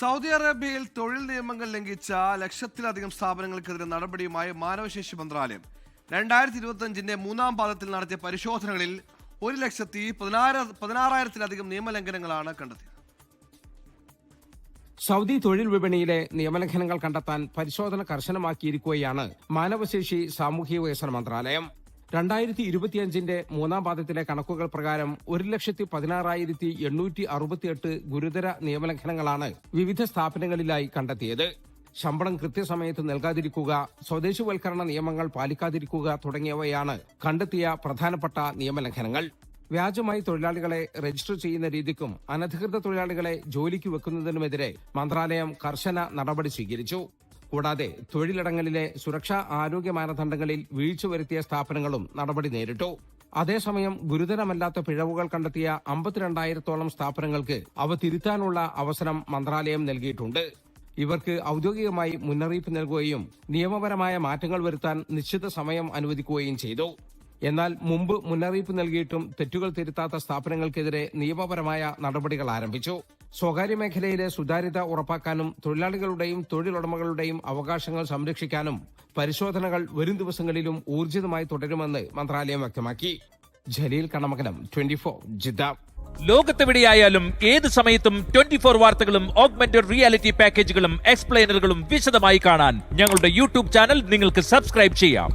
Saudi അറേബ്യയിൽ തൊഴിൽ നിയമങ്ങൾ ലംഘിച്ച ലക്ഷത്തിലധികം സ്ഥാപനങ്ങൾക്കെതിരെ നടപടിയുമായി മാനവശേഷി മന്ത്രാലയം. രണ്ടായിരത്തി ഇരുപത്തിയഞ്ചിന്റെ മൂന്നാം പാദത്തിൽ നടത്തിയ പരിശോധനകളിൽ ഒരു ലക്ഷത്തി പതിനാറ് പതിനാറായിരത്തിലധികം നിയമലംഘനങ്ങളാണ് കണ്ടെത്തിയത്. സൗദി തൊഴിൽ വിപണിയിലെ നിയമലംഘനങ്ങൾ കണ്ടെത്താൻ പരിശോധന കർശനമാക്കിയിരിക്കുകയാണ് മാനവശേഷി സാമൂഹ്യ വികസന മന്ത്രാലയം. രണ്ടായിരത്തി ഇരുപത്തിയഞ്ചിന്റെ മൂന്നാം പാദത്തിലെ കണക്കുകൾ പ്രകാരം ഒരു ലക്ഷത്തി പതിനാറായിരത്തി എണ്ണൂറ്റി അറുപത്തിയെട്ട് ഗുരുതര നിയമലംഘനങ്ങളാണ് വിവിധ സ്ഥാപനങ്ങളിലായി കണ്ടെത്തിയത്. ശമ്പളം കൃത്യസമയത്ത് നൽകാതിരിക്കുക സ്വദേശിവൽക്കരണ നിയമങ്ങൾ പാലിക്കാതിരിക്കുക തുടങ്ങിയവയാണ് കണ്ടെത്തിയ പ്രധാനപ്പെട്ട നിയമലംഘനങ്ങൾ. വ്യാജമായി തൊഴിലാളികളെ രജിസ്റ്റർ ചെയ്യുന്ന രീതിക്കും അനധികൃത തൊഴിലാളികളെ ജോലിക്ക് വെക്കുന്നതിനുമെതിരെ മന്ത്രാലയം കർശന നടപടി സ്വീകരിച്ചു. കൂടാതെ തൊഴിലിടങ്ങളിലെ സുരക്ഷാ ആരോഗ്യ മാനദണ്ഡങ്ങളിൽ വീഴ്ച വരുത്തിയ സ്ഥാപനങ്ങളും നടപടി നേരിട്ടു. അതേസമയം ഗുരുതരമല്ലാത്ത പിഴവുകൾ കണ്ടെത്തിയ അമ്പത്തിരണ്ടായിരത്തോളം സ്ഥാപനങ്ങൾക്ക് അവ തിരുത്താനുള്ള അവസരം മന്ത്രാലയം നൽകിയിട്ടുണ്ട്. ഇവർക്ക് ഔദ്യോഗികമായി മുന്നറിയിപ്പ് നൽകുകയും നിയമപരമായ മാറ്റങ്ങൾ വരുത്താൻ നിശ്ചിത സമയം അനുവദിക്കുകയും ചെയ്തു. എന്നാൽ മുമ്പ് മുന്നറിയിപ്പ് നൽകിയിട്ടും തെറ്റുകൾ തിരുത്താത്ത സ്ഥാപനങ്ങൾക്കെതിരെ നിയമപരമായ നടപടികൾ ആരംഭിച്ചു. സ്വകാര്യ മേഖലയിലെ സുതാര്യത ഉറപ്പാക്കാനും തൊഴിലാളികളുടെയും തൊഴിലുടമകളുടെയും അവകാശങ്ങൾ സംരക്ഷിക്കാനും പരിശോധനകൾ വരും ദിവസങ്ങളിലും ഊർജിതമായി തുടരുമെന്ന് മന്ത്രാലയം വ്യക്തമാക്കി. Jaleel Kanamakalam twenty four Jeddah. ലോകത്തെവിടെയായാലും ഏത് സമയത്തും ട്വന്റി ഫോർ വാർത്തകളും ഓഗ്മെന്റഡ് റിയാലിറ്റി പാക്കേജുകളും എക്സ്പ്ലെയിനറുകളും വിശദമായി കാണാൻ ഞങ്ങളുടെ യൂട്യൂബ് ചാനൽ നിങ്ങൾക്ക് സബ്സ്ക്രൈബ് ചെയ്യാം.